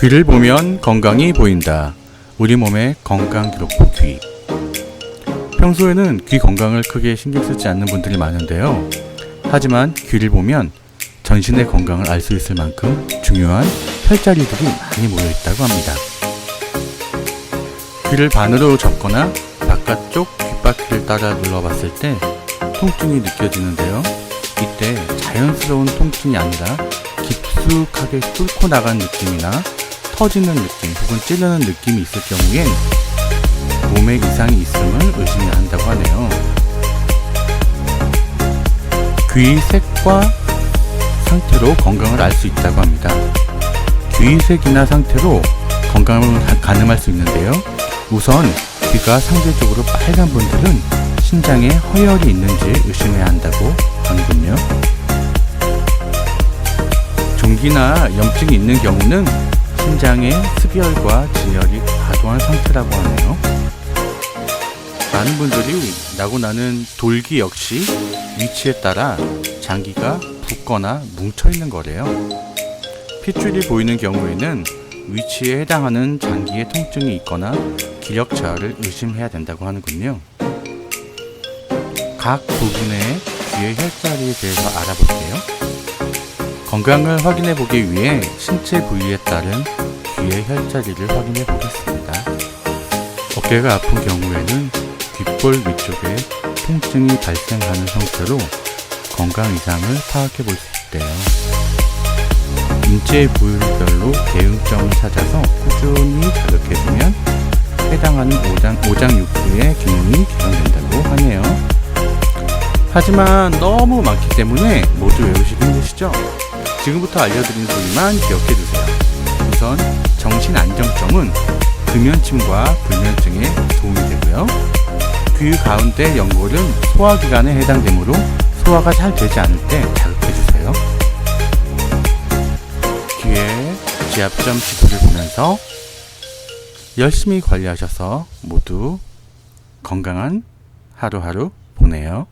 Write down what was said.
귀를 보면 건강이 보인다. 우리 몸의 건강 기록부 귀. 평소에는 귀 건강을 크게 신경 쓰지 않는 분들이 많은데요. 하지만 귀를 보면 전신의 건강을 알 수 있을 만큼 중요한 혈자리들이 많이 모여 있다고 합니다. 귀를 반으로 접거나 바깥쪽 귓바퀴를 따라 눌러봤을 때 통증이 느껴지는데요. 이때 자연스러운 통증이 아니라 깊숙하게 뚫고 나간 느낌이나 터지는 느낌 혹은 찌르는 느낌이 있을 경우엔 몸에 이상이 있음을 의심해야 한다고 하네요. 귀 색과 상태로 건강을 알 수 있다고 합니다. 귀 색이나 상태로 건강을 가- 가늠할 수 있는데요. 우선 귀가 상대적으로 빨간 분들은 신장에 허혈이 있는지 의심해야 한다고 하는군요. 종기나 염증이 있는 경우는 신장에 습열과 진열이 과도한 상태라고 하네요. 많은 분들이 나고 나는 돌기 역시 위치에 따라 장기가 붓거나 뭉쳐 있는 거래요. 핏줄이 보이는 경우에는 위치에 해당하는 장기의 통증이 있거나 기력 저하를 의심해야 된다고 하는군요. 각 부분의 귀의 혈자리에 대해서 알아볼게요. 건강을 확인해 보기 위해 신체 부위에 따른 귀의 혈자리를 확인해 보겠습니다. 어깨가 아픈 경우에는 귓볼 위쪽에 통증이 발생하는 형태로 건강 이상을 파악해 볼 수 있대요. 인체 부위별로 대응점을 찾아서 꾸준히 자극해주면 해당하는 오장, 오장육부의 기능이 개선된다고 하네요. 하지만 너무 많기 때문에 모두 외우시기 힘드시죠? 지금부터 알려드린 소리만 기억해 두세요. 우선 정신 안정점은 금연침과 불면증에 도움이 되고요. 귀 가운데 연골은 소화기관에 해당되므로 소화가 잘 되지 않을 때 자극해 주세요. 귀에 지압점 지도를 보면서 열심히 관리하셔서 모두 건강한 하루하루 보내요.